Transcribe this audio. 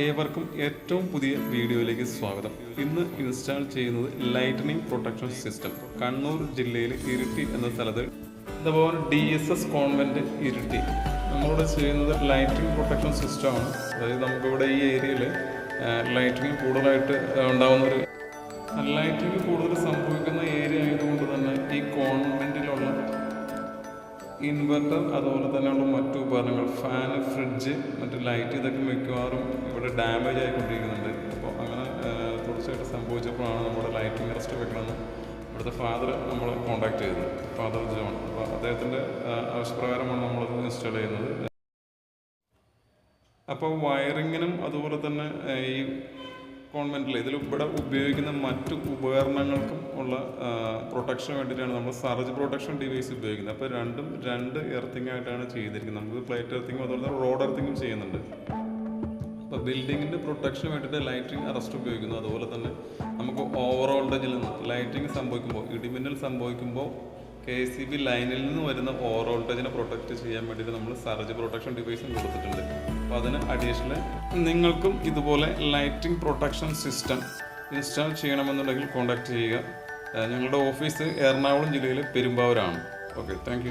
ഏവർക്കും ഏറ്റവും പുതിയ വീഡിയോയിലേക്ക് സ്വാഗതം. ഇന്ന് ഇൻസ്റ്റാൾ ചെയ്യുന്നത് ലൈറ്റനിങ് പ്രൊട്ടക്ഷൻ സിസ്റ്റം കണ്ണൂർ ജില്ലയിലെ ഇരിട്ടി എന്ന സ്ഥലത്ത് ഇതുപോലെ D S S convent Iritty. നമ്മളിവിടെ ചെയ്യുന്നത് ലൈറ്റിംഗ് പ്രൊട്ടക്ഷൻ സിസ്റ്റമാണ് അതായത് നമുക്കിവിടെ ഈ ഏരിയയിൽ ലൈറ്റിംഗ് കൂടുതലായിട്ട് ഉണ്ടാകുന്ന ഒരു ലൈറ്റിംഗ് കൂടുതൽ സംഭവിക്കുന്ന ഏരിയ ആയതുകൊണ്ട് ഇൻവെർട്ടർ അതുപോലെ തന്നെയുള്ള മറ്റു ഉപകരണങ്ങൾ ഫാൻ ഫ്രിഡ്ജ് മറ്റു ലൈറ്റ് ഇതൊക്കെ മിക്കവാറും ഇവിടെ ഡാമേജ് ആയിക്കൊണ്ടിരിക്കുന്നുണ്ട്. അപ്പോൾ അങ്ങനെ തുടർച്ചയായിട്ട് സംഭവിച്ചപ്പോഴാണ് നമ്മുടെ ലൈറ്റിംഗ് അറസ്റ്റ് വെക്കണമെന്ന് ഇവിടുത്തെ ഫാദർ നമ്മൾ കോൺടാക്ട് ചെയ്തത്. Father John. അപ്പോൾ അദ്ദേഹത്തിന്റെ ആവശ്യപ്രകാരമാണ് നമ്മളത് ഇൻസ്റ്റാൾ ചെയ്യുന്നത്. അപ്പോൾ വയറിങ്ങിനും അതുപോലെ തന്നെ ഈ കോൺവെന്റിൽ ഇതിൽ ഇവിടെ ഉപയോഗിക്കുന്ന മറ്റു ഉപകരണങ്ങൾക്കും ഉള്ള പ്രൊട്ടക്ഷൻ വേണ്ടിയിട്ടാണ് നമ്മൾ സർജ് പ്രൊട്ടക്ഷൻ ഡിവൈസ് ഉപയോഗിക്കുന്നത്. അപ്പോൾ രണ്ടും രണ്ട് എർത്തിങ് ആയിട്ടാണ് ചെയ്തിരിക്കുന്നത്. നമുക്ക് പ്ലേറ്റ് എർത്തിങ്ങും അതുപോലെ തന്നെ റോഡ് എർത്തിങ്ങും ചെയ്യുന്നുണ്ട്. അപ്പോൾ ബിൽഡിങ്ങിന്റെ പ്രൊട്ടക്ഷന് വേണ്ടിയിട്ട് ലൈറ്റിംഗ് അറസ്റ്റ് ഉപയോഗിക്കുന്നു. അതുപോലെ തന്നെ നമുക്ക് ഓവർ വോൾട്ടേജിൽ നിന്ന് ലൈറ്റിംഗ് സംഭവിക്കുമ്പോൾ ഇടിമിന്നൽ സംഭവിക്കുമ്പോൾ കെ സി ബി ലൈനിൽ നിന്ന് വരുന്ന ഓവർ വോൾട്ടേജിനെ പ്രൊട്ടക്റ്റ് ചെയ്യാൻ വേണ്ടിയിട്ട് നമ്മൾ സർജ് പ്രൊട്ടക്ഷൻ ഡിവൈസും കൊടുത്തിട്ടുണ്ട്. അപ്പോൾ അതിന് അഡീഷണൽ നിങ്ങൾക്കും ഇതുപോലെ ലൈറ്റിംഗ് പ്രൊട്ടക്ഷൻ സിസ്റ്റം ഇൻസ്റ്റാൾ ചെയ്യണമെന്നുണ്ടെങ്കിൽ കോൺടാക്റ്റ് ചെയ്യുക. ഞങ്ങളുടെ ഓഫീസ് എറണാകുളം ജില്ലയിലെ പെരുമ്പാവൂരാണ്. Okay thank